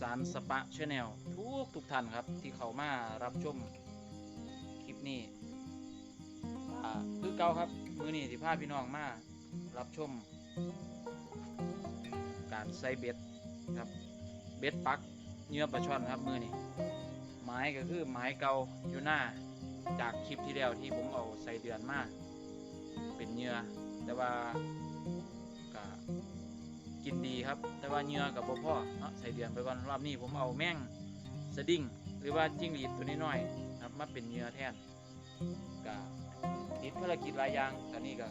สานสปะชาแนลทุกทุกท่านครับที่เขามารับชมคลิปนี้คือเก่าครับ มือนี้สิพาพี่น้องมารับชม การใส่เบ็ดครับเบ็ดปักเนื้อปลาช่อนครับมือนี้ไม้ก็คือไม้เก่าอยู่หน้าจากคลิปที่แล้วที่ผมเอาใส่เดือนมาเป็นเนื้อแต่ว่า กินดีครับ แต่ว่าเหนื้อกับพ่อเนาะใส่เดือนไปก่อนรอบนี้ผมเอาแม่งสดิ้งหรือว่าจิ้งหรีดตัวนี้น้อยๆครับมาเป็นเหนื้อแทนก็ติดภารกิจหลายอย่างตอนนี้ก็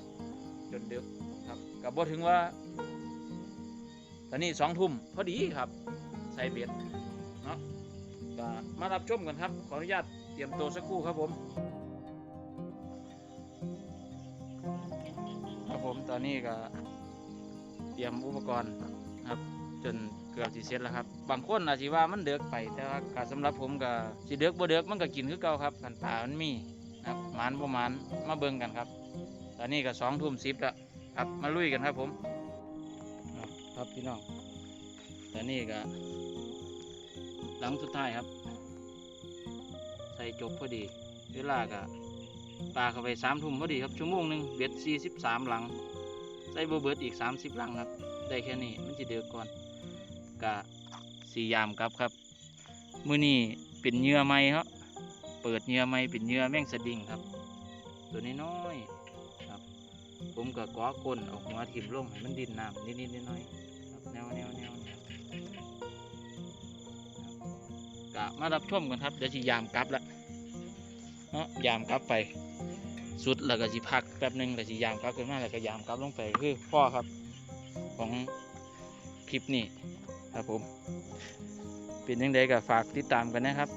จนดึกครับก็บ่ถึงว่า ตอนนี้สองทุ่มพอดีครับ ใส่เบ็ดเนาะก็มารับชมกันครับ ขออนุญาตเตรียมตัวสักครู่ครับผม ครับผมตอนนี้ก็ เตรียมอุปกรณ์ครับ จนเกือบสิเสร็จแล้วครับ บางคนอาจจะว่ามันเดือกไป แต่ว่าก็สำหรับผมก็สิเดือกบ่เดือกมันก็กินคือเก่าครับขันปลามันมีนะครับหมานบ่หมานมาเบิ่งกันครับ ตอนนี้ก็สองทุ่มสิบแล้วครับมาลุยกันครับผม ครับพี่น้องแต่นี่ก็หลังสุดท้ายครับ ใส่จบพอดี เวลาก็ปลาเข้าไปสามทุ่มพอดีครับชั่วโมงหนึ่งเบ็ดสี่สิบสามหลัง ใส่โบเบิร์ดอีกสามสิบลังครับ ได้แค่นี้มันจะเดือกก่อนกะสี่ยามครับครับ มือนี้เป็นเหยื่อไม้ครับเปิดเหยื่อไม้เป็นเหยื่อแม่งสะดิ้งครับ ตัวน้อยๆครับ ผมก็ก้อก้นเอาหัวถิ่มลงให้มันดินน้ำนิดๆน้อยๆครับแนวแนวแนวกะมารับชมกันครับเดี๋ยวสิยามกลับละเนาะยามกลับไป สุดแล้วก็สิพักแป๊บหนึงแล้วสิยามกลับขึ้นมาแล้วก็ยามกลับลงไปคือพ่อครับของคลิปนี้ครับผมเป็นยังไงก็ฝากติดตามกันนะครับ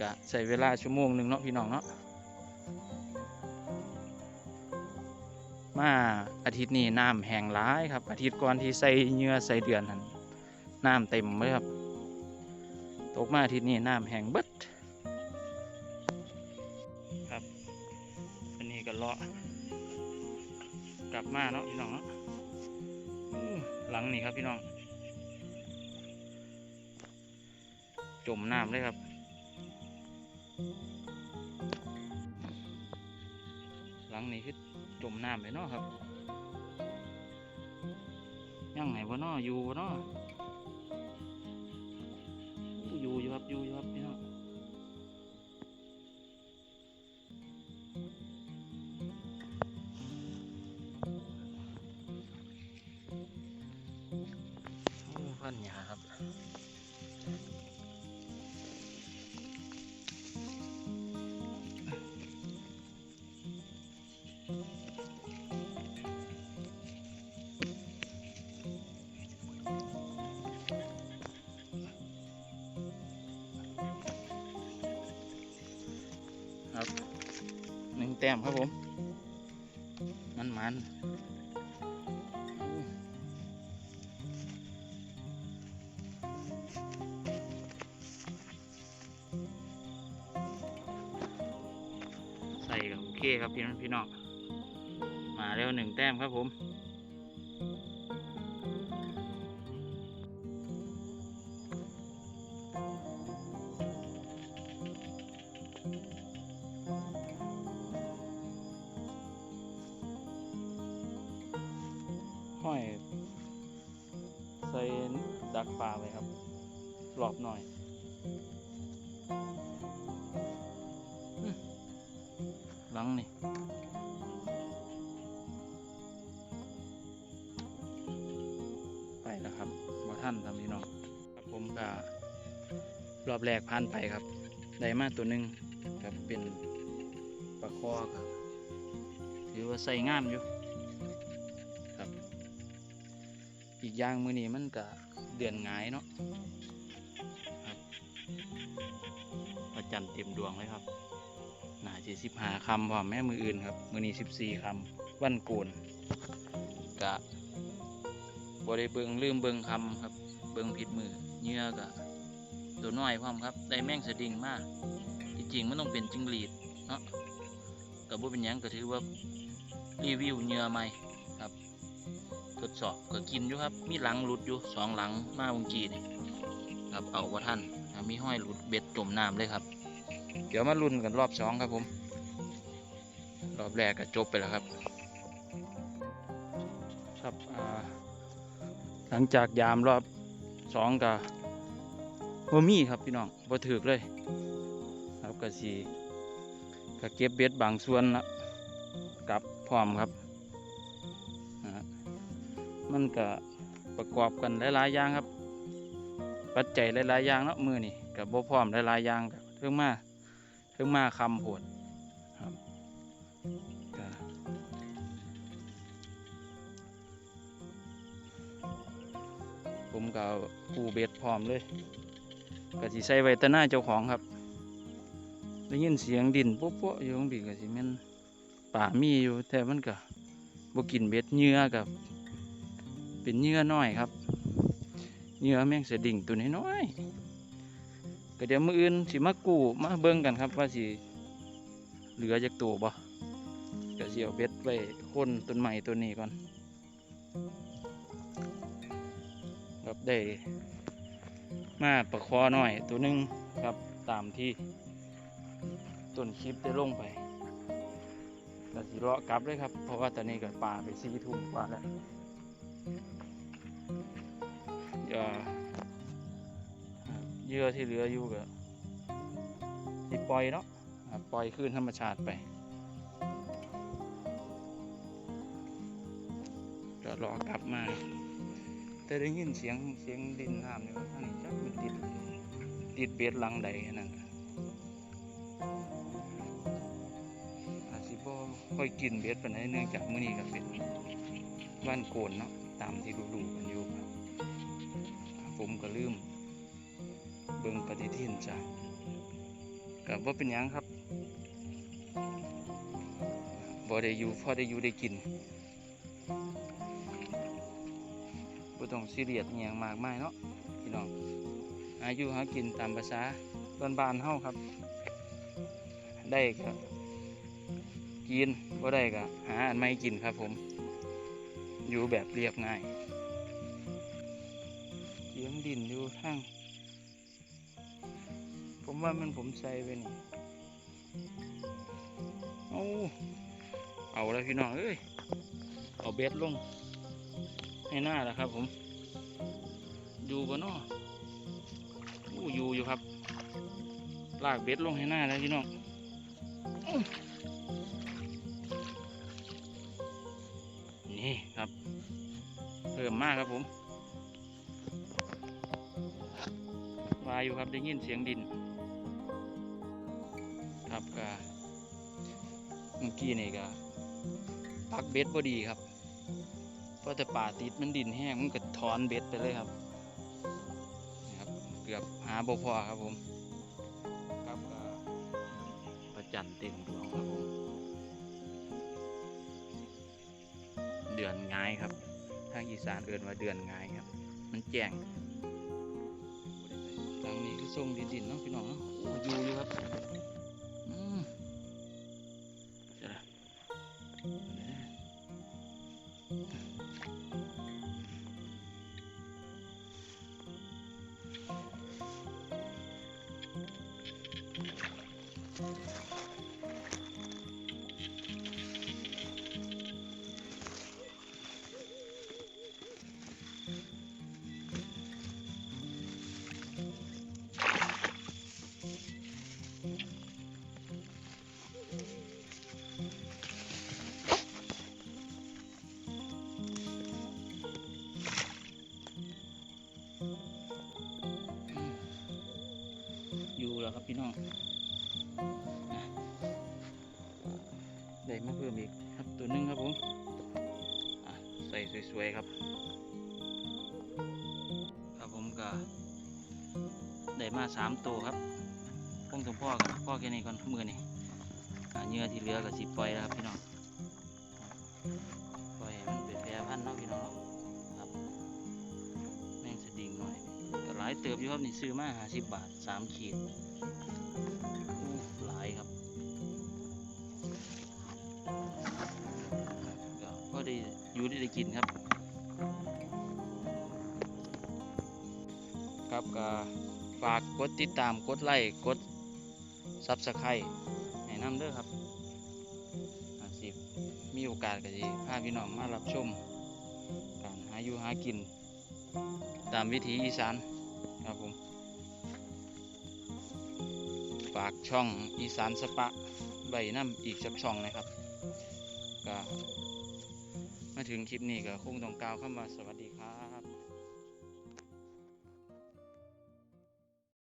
กะใส่เวลาชั่วโมงหนึ่งเนาะพี่น้องเนาะมาอาทิตย์นี้น้ำแห้งร้ายครับ อาทิตย์ก่อนที่ใส่เหงื่อใส่เดือนนั้นน้ำเต็มเลยครับ กมาอาทิตย์นี้น้ำแห้งเบิดครับอันนี้ก็เลาะกลับมาเนาะพี่น้องเนาะหลังนี่ครับพี่น้อง จมน้ำเลยครับหลังนี้คือจมน้ำไปเนาะครับ ยังไงวะเนาะอยู่วะเนาะ อยู่อยู่ครับอยู่อยู่ครับพี่น้องโอ้พันหยาครับ หนึ่งแต้มครับผม มันมันใส่ก็โอเคครับพี่น้องพี่น้องมาแล้วหนึ่งแต้มครับผม ห้อยใส่ดักปลาไว้ครับรอบหน่อยหลังนี่ไปแล้วครับมาท่านทำพี่น้องครับผมก็รอบแรกผ่านไปครับ ได้มาตัวหนึ่งครับเป็นปลาคอครับถือว่าใส่งามอยู่ อีกอย่างมือนี้มันก็เดือนงายเนาะครับพระจันทร์เต็มดวงเลยครับหนาสี่สิบห้าคำพร้อมแม่มืออื่นครับ มือนี้สิบสี่คำวันโกนกะบริเบิงลืมเบิงคำครับ เบิงผิดมือเหงื่อกะตัวน้อยพร้อมครับ ได้แม่งสะดิ่งมากที่จริงมันต้องเป็นจิงหรีดเนาะกับบ่เป็นยังก็ถือว่ารีวิวเหยื่อใหม่ ดสอบก็กินอยู่ครับ มีหลังหลุดอยู่สองหลังมาเมื่อกี้นี่ครับเอาว่าท่านมีห้อยหลุดเบ็ดจมน้ำเลยครับ เดี๋ยวมาลุ้นกันรอบสองครับผม รอบแรกก็จบไปแล้วครับ ครับหลังจากยามรอบสองก็บ่มีครับพี่น้องบ่ถือเลย ครับก็สีก็เก็บเบ็ดบางส่วนละกลับพร้อมครับ มันก็ประกอบกันหลายๆอย่างครับ ปัจจัยหลายๆอย่างเนาะมือนี่กับบ่พร้อมหลายๆอย่างกับเรื่องมาเรื่องมาคำโหดครับก็ผมก็ปูเบ็ดพร้อมเลยก็สิใส่ไว้ตะหน้าเจ้าของครับได้ยินเสียงดินปุ๊บปอยู่ตรงบีก็สิม่นป่ามีอยู่แต่มันก็บ่กินเบ็ดเหยื่อกับ เป็นเหยื่อน้อยครับเหยื่อแมงสดิ่งตัวน้อยๆก็เดี๋ยวมืออื่นสิมากู้มาเบิ่งกันครับว่าสิเหลือจากตัวบ่ก็สิเอาเบ็ดไว้คนต้นใหม่ตัวนี้ก่อนครับได้มาประคอหน้อยตัวหนึงครับตามที่ต้นคลิปได้ลงไปก็สิเลาะกลับเลยครับ เพราะว่าตอนนี้ก็ป่าไปซีทุ่มกว่าแล้ว เหยื่อเยื่อที่เหลืออยู่ก็สิปล่อยเนาะปล่อยคืนธรรมชาติไปก็รอกลับมา แต่ได้ยินเสียงเสียงดินน้ำนี่ท่างนี้จักมันติดติดเบ็ดลังใดแค่นั้นอาจสิบ่ค่อยกินเบ็ดปานใดเนื่องจากมื้อนี้ก็เป็นบ้านโกนเนาะ ตามที่รู้ๆกันอยู่ครับ ผมก็ลืม เบิ่งปฏิทินจ้ะก็บ่เป็นยังครับบ่ได้อยู่พอได้อยู่ได้กินบ่ต้องซีเรียสอหยังมากมายเนาะพี่น้องหายู่หากินตามภาษาบ้านๆเฮาครับ ได้ก็กินบ่ได้ก็หาอันไม่กินครับผม อยู่แบบเรียบง่ายเสียงดินอยู่ทั้งผมว่ามันผมใส่ไปนี่เอาเอาแล้วพี่น้องเอ้ย เอาเบ็ดลง ให้หน้าแล้วครับ ผม อยู่บ่เนออู้อยู่อยู่ครับ ลากเบ็ดลงให้หน้าแล้วพี่น้อง มากครับผมวาอยู่ครับได้ยินเสียงดิน ครับก็เมื่อกี้นี่ก็พักเบ็ดพอดีครับเพราะแต่ป่าติดมันดินแห้งมันก็ถอนเบ็ดไปเลยครับครับ เกือบหาบ่พอครับผมครับก็ประจันเต็มดวงครับผมเดือนง่ายครับ ทางอีสานเอื่นว่าเดือนง่ายครับ มันแจ้งหลังนี้คือทรงดินดินๆเนาะพี่น้องเนาะโอ้ยู่อยู่ครับอืมเดี๋ยวนะอยู่แล้วค พี่น้องอะได้มาเพิ่มอีกครับตัวหนึงครับผมใส่สวยๆครับ ครับผมก็ได้มาสามตัวครับคงต้องพ่อกันพ่อแค่นี้ก่อนมือนี่เหยื่อที่เหลือก็สิปล่อยแล้วครับพี่น้องปล่อยมันเป็นแพร่พันธุ์เนาะพี่น้องครับแมงสดิ่งหน่อยก็หลายเติบอยู่ครับนี่ซื้อมาห้าสิบบาทสามขีด หลายครับ ก็ได้อยู่ได้ได้กินครับ ครับก็ฝากกดติดตามกดไลค์กดซับสไครต์แนะนำเด้อครับอาสิบมีโอกาสก็จะพาพี่น้องมารับชม การหาอยู่หากิน ตามวิถีอีสานครับผม ฝากช่องอีสานสปะใบน้ำอีกสักช่องนะครับ ก็มาถึงคลิปนี้ก็คงต้องกล่าวคำว่าสวัสดี